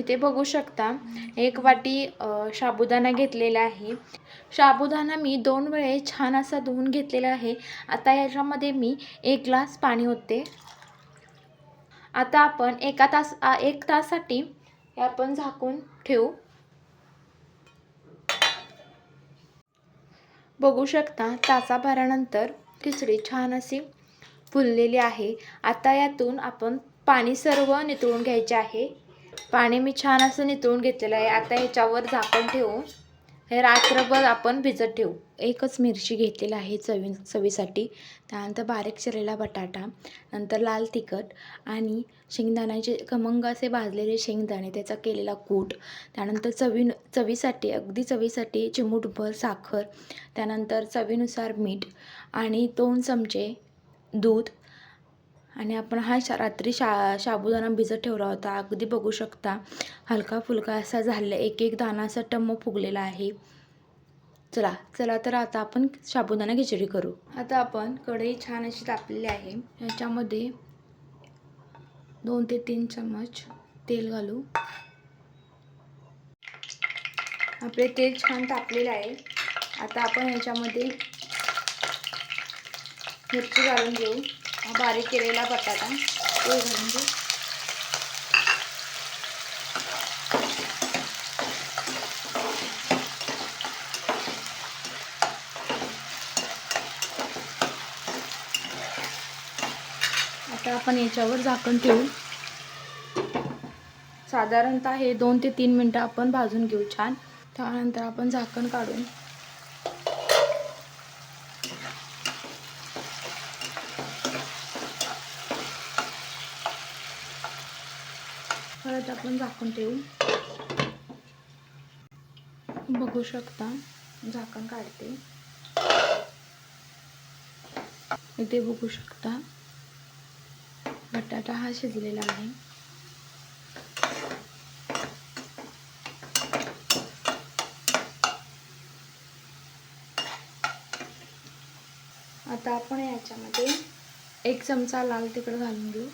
इथे बघू शकता एक वाटी साबुदाणा घेतलेला आहे. साबुदाणा मी दोन वेळे छान असा धुवून घेतलेला आहे. आता याच्यामध्ये मी एक ग्लास पाणी होते आता आपण एका तास एक तासाठी हे आपण झाकून ठेवू. बघू शकता तासाभरानंतर खिचडी छान अशी फुललेली आहे. आता यातून आपण पाणी सर्व नितळून घ्यायचे आहे. पाणी मी छान असं नितळून घेतलेलं आहे. आता याच्यावर झाकण ठेवू. हे रात्रभर आपण भिजत ठेवू. एकच मिरची घेतलेली आहे चवी चवीसाठी. त्यानंतर बारीक चिरलेला बटाटा नंतर लाल तिखट आणि शेंगदाण्याचे खमंग असे भाजलेले शेंगदाणे त्याचा केलेला कूट. त्यानंतर चवी चवीसाठी अगदी चवीसाठी चिमूटभर साखर. त्यानंतर चवीनुसार मीठ आणि दोन चमचे दूध. आणि आपण हा शा रात्री शा साबुदाणा भिजत ठेवला होता. अगदी बघू शकता हलका फुलका असा झालेला एक एक दाणा असा टम्म फुगलेला आहे. चला चला तर आता आपण साबुदाणा खिचडी करू. आता आपण कढई छान अशी तापलेली आहे. याच्यामध्ये दोन ते तीन चम्मच तेल घालू. आपले तेल छान तापलेलं आहे. आता आपण याच्यामध्ये मिरची घालून घेऊ. बारीक केलेला बटाटा. तो घालून घेऊ आता आपण याच्यावर झाकण ठेवू. साधारणतः हे दोन ते तीन मिनटं आपण भाजून घेऊ छान. त्यानंतर आपण झाकण काढून हळद आपण झाकून ठेवू. बघू शकता झाकण काढते. इथे बघू शकता बटाटा हा शिजलेला आहे. आता आपण याच्यामध्ये एक चमचा लाल तिखट घालून घेऊ.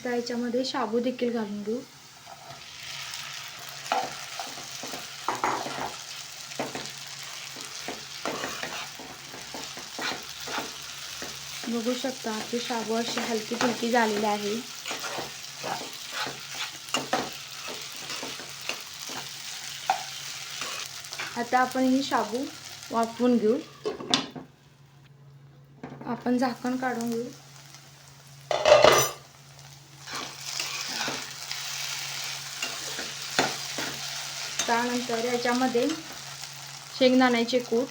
आता याच्यामध्ये शाबू देखील घालून घेऊ बघू शकता आपली शाबू अशी हलकी फुलकी झालेली आहे. आता आपण ही शाबू वाफवून घेऊ. आपण झाकण काढून घेऊ. त्यानंतर याच्यामध्ये शेंगदाण्याचे कूट.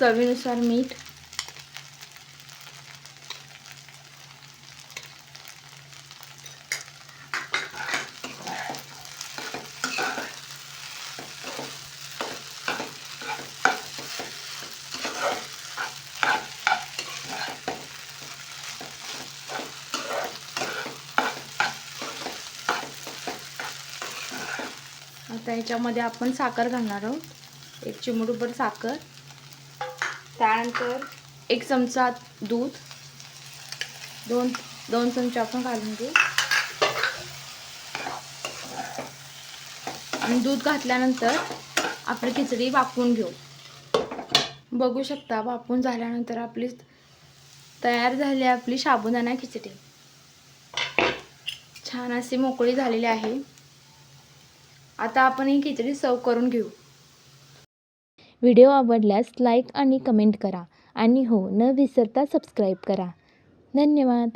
चवीनुसार मीठ. आता याच्यामध्ये आपण साखर घालणार आहोत. एक चिमडूभर साखर. त्यानंतर एक चमचा दूध. दोन दोन चमचे आपण घालून घेऊ. आणि दूध घातल्यानंतर आपली खिचडी वाफवून घेऊ. बघू शकता वाफवून झाल्यानंतर आपली तयार झाली आपली साबुदाणा खिचडी. छान अशी मोकळी झालेली आहे. आता आपण ही खिचडी सर्व करून घेऊ. व्हिडिओ आवडल्यास लाईक आणि कमेंट करा. आणि हो न विसरता सबस्क्राईब करा. धन्यवाद.